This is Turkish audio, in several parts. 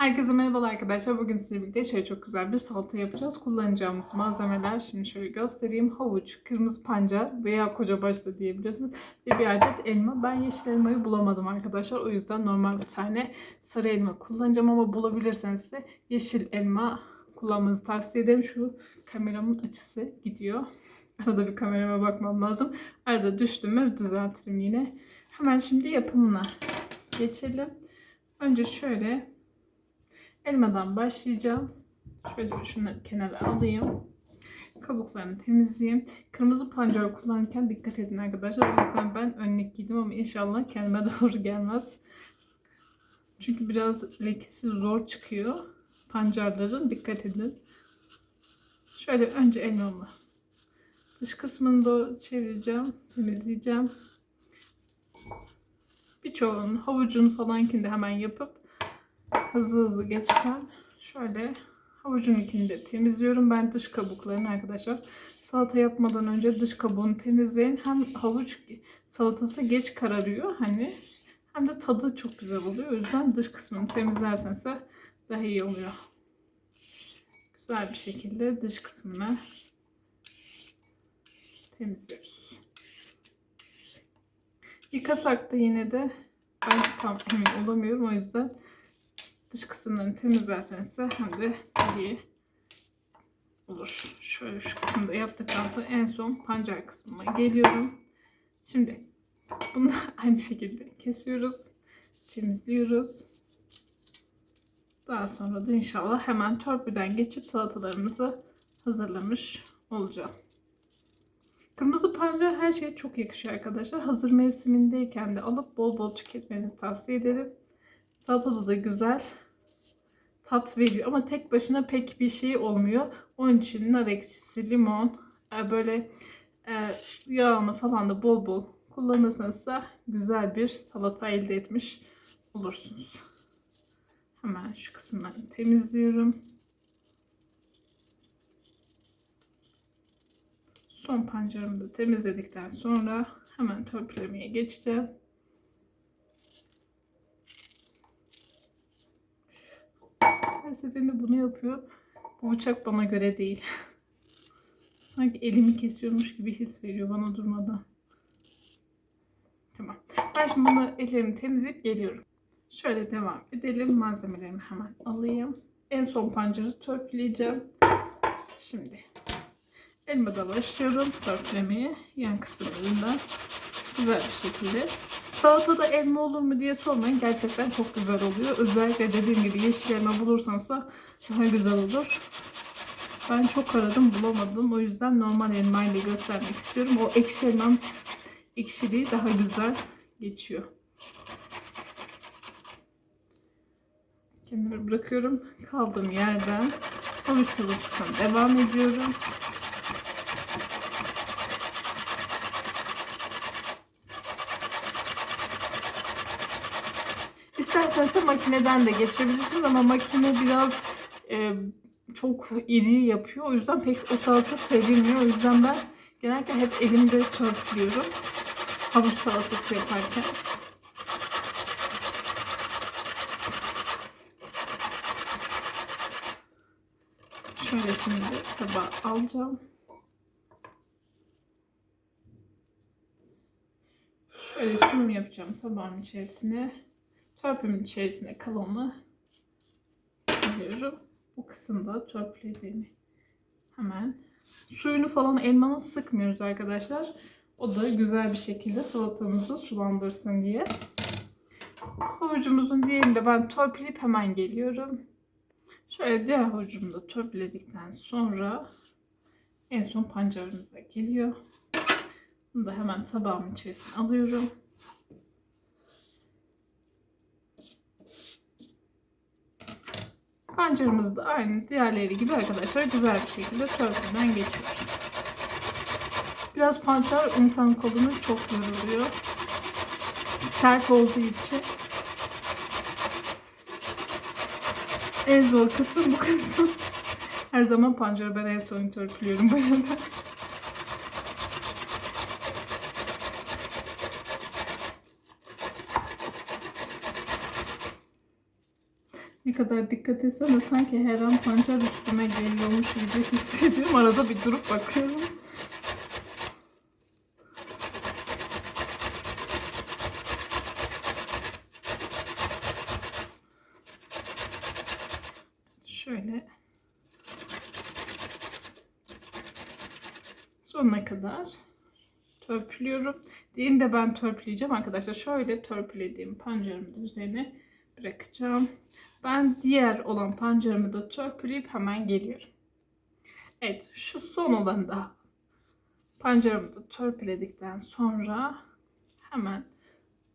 Herkese merhabalar arkadaşlar. Bugün sizinle birlikte şöyle çok güzel bir salata yapacağız. Kullanacağımız malzemeler şimdi şöyle göstereyim. Havuç, kırmızı pancar veya koca başta diyebilirsiniz. Ve bir adet elma. Ben yeşil elmayı bulamadım arkadaşlar. O yüzden normal bir tane sarı elma kullanacağım ama bulabilirseniz de yeşil elma kullanmanızı tavsiye ederim. Şu kameramın açısı gidiyor. Arada bir kamerama bakmam lazım. Arada düştüm mü düzeltirim yine. Hemen şimdi yapımına geçelim. Önce şöyle Elmadan başlayacağım. Şöyle şunları kenara alayım. Kabuklarını temizleyeyim. Kırmızı pancar kullanırken dikkat edin arkadaşlar. O yüzden ben önlük giydim ama inşallah kendime doğru gelmez. Çünkü biraz lekesi zor çıkıyor. Pancarların dikkat edin. Şöyle önce elmamı dış kısmını doğru çevireceğim. Temizleyeceğim. Birçoğunun havucun falankini de hemen yapıp hızlı hızlı geçeceğim. Şöyle havucun ikini de temizliyorum. Ben dış kabuklarını arkadaşlar salata yapmadan önce dış kabuğunu temizleyin. Hem havuç salatası geç kararıyor hani hem de tadı çok güzel oluyor. O yüzden dış kısmını temizlerseniz daha iyi oluyor. Güzel bir şekilde dış kısmını temizliyoruz. Yıkasak da yine de ben tam emin olamıyorum o yüzden dış kısımlarını temizlerseniz hem de iyi olur. Şöyle şu kısımda yaptıktan sonra en son pancar kısmına geliyorum. Şimdi bunu da aynı şekilde kesiyoruz. Temizliyoruz. Daha sonra da inşallah hemen törpüden geçip salatalarımızı hazırlamış olacağım. Kırmızı pancar her şeye çok yakışıyor arkadaşlar. Hazır mevsimindeyken de alıp bol bol tüketmenizi tavsiye ederim. Salatada da güzel tat veriyor ama tek başına pek bir şey olmuyor. Onun için nar ekşisi, limon, e, böyle e, yağını falan da bol bol kullanırsanız da güzel bir salata elde etmiş olursunuz. Hemen şu kısımları temizliyorum. Son pancarımı da temizledikten sonra hemen törpülemeye geçeceğim. Seferinde bunu yapıyor. Bu bıçak bana göre değil. Sanki elimi kesiyormuş gibi his veriyor bana durmadan. Tamam. Ben şimdi bunu ellerimi temizleyip geliyorum. Şöyle devam edelim. Malzemelerimi hemen alayım. En son pancarı törpüleyeceğim. Şimdi elmada başlıyorum törpülemeye. Yan kısımlarında güzel bir şekilde Salatada elma olur mu diye sormayın. Gerçekten çok güzel oluyor. Özellikle dediğim gibi yeşil elma bulursanız da daha güzel olur. Ben çok aradım bulamadım. O yüzden normal elmayla göstermek istiyorum. O ekşi elmanın ekşiliği daha güzel geçiyor. Kenara bırakıyorum. Kaldığım yerden havuç salatasına devam ediyorum. İsterseniz makineden de geçebilirsiniz ama makine biraz e, çok iri yapıyor. O yüzden pek o salata sevilmiyor. O yüzden ben genellikle hep elimde törpülüyorum. Havuç salatası yaparken. Şöyle şimdi tabağa alacağım. Şöyle sunum yapacağım tabağın içerisine. Törpümün içerisine kalanı alıyorum. Bu kısımda törpülediğimi hemen suyunu falan elmanın sıkmıyoruz arkadaşlar. O da güzel bir şekilde salatamızı sulandırsın diye. Havucumuzun diğerini de ben törpüleyip hemen geliyorum. Şöyle diğer havucumu da törpüledikten sonra en son pancarımıza geliyor. Bunu da hemen tabağımın içerisine alıyorum. Pancarımız da aynı diğerleri gibi arkadaşlar güzel bir şekilde törpüden geçiyor. Biraz pancar insan kolunu çok yoruluyor. Sert olduğu için. En zor kısım bu kısım. Her zaman pancarı ben en son törpülüyorum bu arada. Ne kadar dikkat etsem de sanki her an pancar üstüme geliyormuş gibi hissediyorum. Arada bir durup bakıyorum. Şöyle sonuna kadar törpülüyorum. Diğerini de ben törpüleyeceğim arkadaşlar. Şöyle törpülediğim pancarımı da üzerine bırakacağım. Ben diğer olan pancarımı da törpüleyip hemen geliyorum. Evet şu son olanı da pancarımı da törpüledikten sonra hemen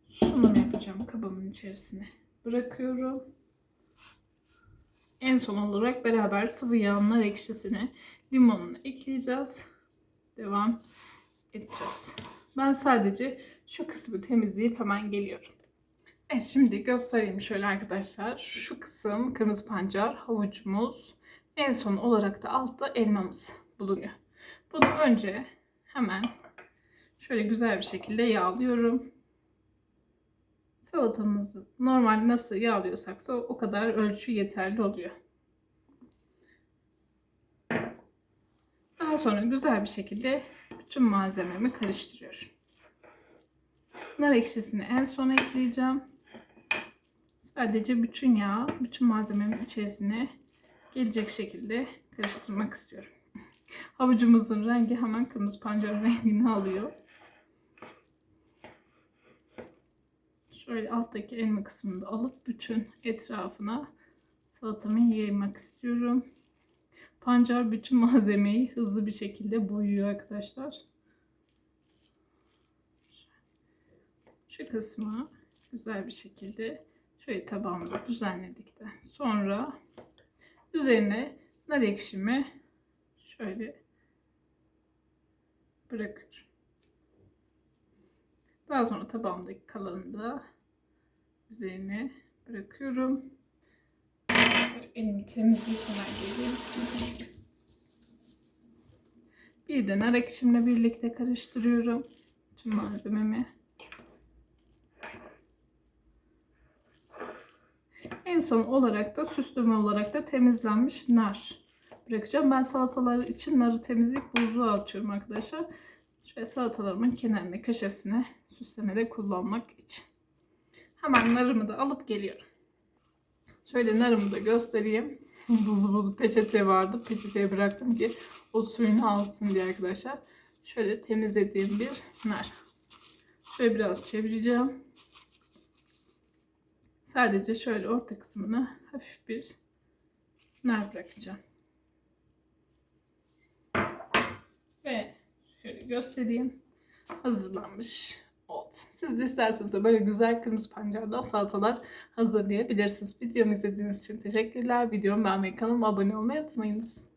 sunum yapacağım kabımın içerisine. Bırakıyorum. En son olarak beraber sıvı yağın nar ekşisini limonunu ekleyeceğiz. Devam edeceğiz. Ben sadece şu kısmı temizleyip hemen geliyorum. Evet şimdi göstereyim şöyle arkadaşlar. Şu kısım kırmızı pancar, havucumuz. En son olarak da altta elmamız bulunuyor. Bunu önce hemen şöyle güzel bir şekilde yağlıyorum. Salatamızı normal nasıl yağlıyorsak o kadar ölçü yeterli oluyor. Daha sonra güzel bir şekilde bütün malzememi karıştırıyorum. Nar ekşisini en sona ekleyeceğim. Sadece bütün yağ, bütün malzememin içerisine gelecek şekilde karıştırmak istiyorum. Havucumuzun rengi hemen kırmızı pancarın rengini alıyor. Şöyle alttaki elma kısmını da alıp bütün etrafına salatamı yaymak istiyorum. Pancar bütün malzemeyi hızlı bir şekilde boyuyor arkadaşlar. Şu kısmı güzel bir şekilde şöyle tabağımda düzenledikten sonra üzerine nar ekşimi şöyle bırakıyorum. Daha sonra tabağımdaki kalanını da üzerine bırakıyorum. Şöyle elimi temizleyip geleyim. Bir de nar ekşimle birlikte karıştırıyorum. Tüm malzememi. En son olarak da süsleme olarak da temizlenmiş nar bırakacağım. Ben salatalar için narı temizleyip buzluğa atıyorum arkadaşlar. Şöyle salatalarımın kenarına köşesine süslemede kullanmak için. Hemen narımı da alıp geliyorum. Şöyle narımı da göstereyim. Buz buz peçete vardı. Peçeteye bıraktım ki o suyunu alsın diye arkadaşlar. Şöyle temizlediğim bir nar. Şöyle biraz çevireceğim. Sadece şöyle orta kısmına hafif bir nar bırakacağım. Ve şöyle göstereyim. Hazırlanmış oldu. Siz de isterseniz de böyle güzel kırmızı pancardan salatalar hazırlayabilirsiniz. Videomu izlediğiniz için teşekkürler. Videomu beğenmeyi, kanalıma abone olmayı unutmayınız.